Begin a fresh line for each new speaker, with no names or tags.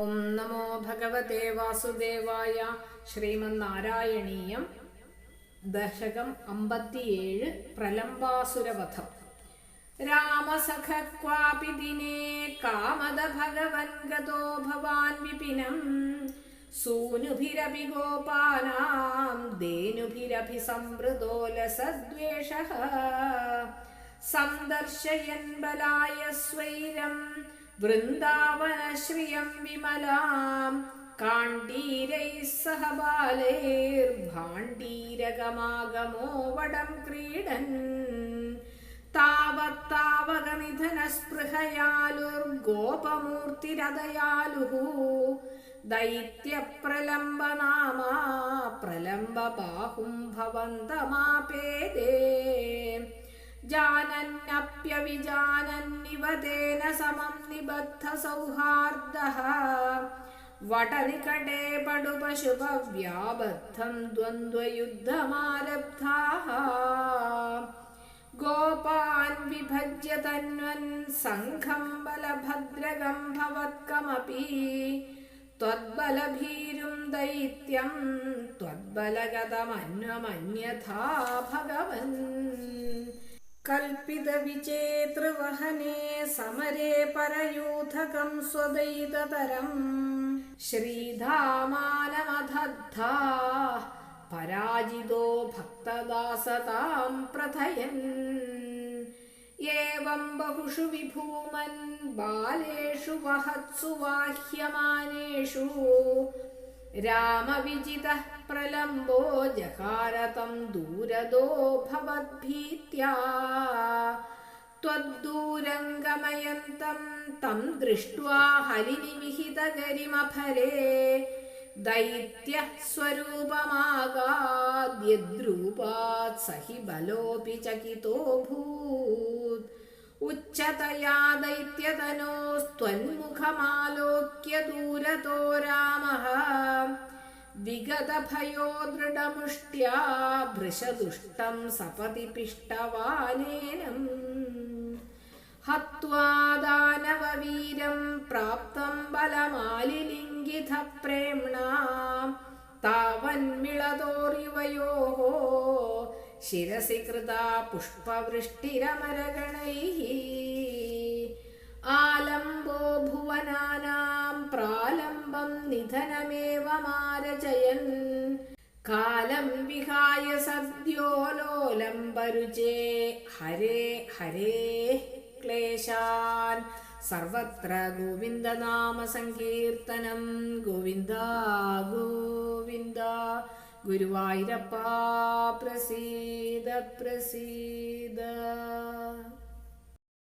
ഓം നമോ ഭഗവതേ വാസുദേവായ ശ്രീമന്നാരായണീയം ദശകം അമ്പത്തിയേഴ് പ്രലംബാസുരവധം. രാമസഖ ദിനേ കാമദ ഭഗവൻ ഗതോ ഭവാൻ വിപിനം. സൂനുഭിരപി ഗോപാനാം ദേനുഭിരഭി സംവൃതോ ലസദ്വേഷ സന്ദർശയൻ ബലായ സ്വൈരം വൃന്ദാവനശ്രിയം വിമലാം. കാണ്ടീരൈः സഹ ബാലൈർഭാണ്ഡീരകമാഗമോ വടം ക്രീഡൻ. താവത്താവകനിധനസ്പൃഹയാലുർഗോപമൂർത്തിരദയാലുः ദൈത്യപ്രലംബനാമാ പ്രലംബബാഹും ഭവന്തമാപേദേ जानन्नप्यविजानन्निव तेन समं निबद्धसौहार्दः वटनिकटे पडुपशुभव्याबद्धं द्वन्द्वयुद्धमारब्धाः। गोपान् विभज्य तन्वन् सङ्घं बलभद्रगं भवत्कमपि। त्वद्बलभीरुं दैत्यं त्वद्बलगतमन्वमन्यथा भगवन्। कल्पितविचेतृवहने समरे परयूथकं स्वदैततरं श्रीधामानमधद्धा पराजितो भक्तदासतां प्रथयन् एवं बहुषु विभूमन् बालेषु वहत्सु वाह्यमानेषु रामविजितः प्रलम्बो जकार तं दूरदो भवद्भीत्या त्वद्दूरङ्गमयन्तं तं दृष्ट्वा हरिनिविहितगरिमफले दैत्यः स्वरूपमागाद्यद्रूपात् स हि बलोऽपि चकितोऽभूत् उच्चतया दैत्यतनोस्त्वन्मुखमालोक्य दूरतो रामः विगतभयो दृढमुष्ट्या भृशदुष्टं सपदि पिष्टवानेनम् हत्वा दानववीरं प्राप्तं बलमालिलिङ्गितः प्रेम्णा तावन्मिळतोरिवयोः शिरसि कृता पुष्पवृष्टिरमरगणैः आलम्बो भुवनानां प्रालम्बं निधनमेव मारचयन् कालं विहाय सद्यो लोलम्बरुचे हरे हरे क्लेशान् सर्वत्र गोविन्दनामसङ्कीर्तनं गोविन्दा गोविन्द गुरुवायुरप्पा प्रसीद प्रसीद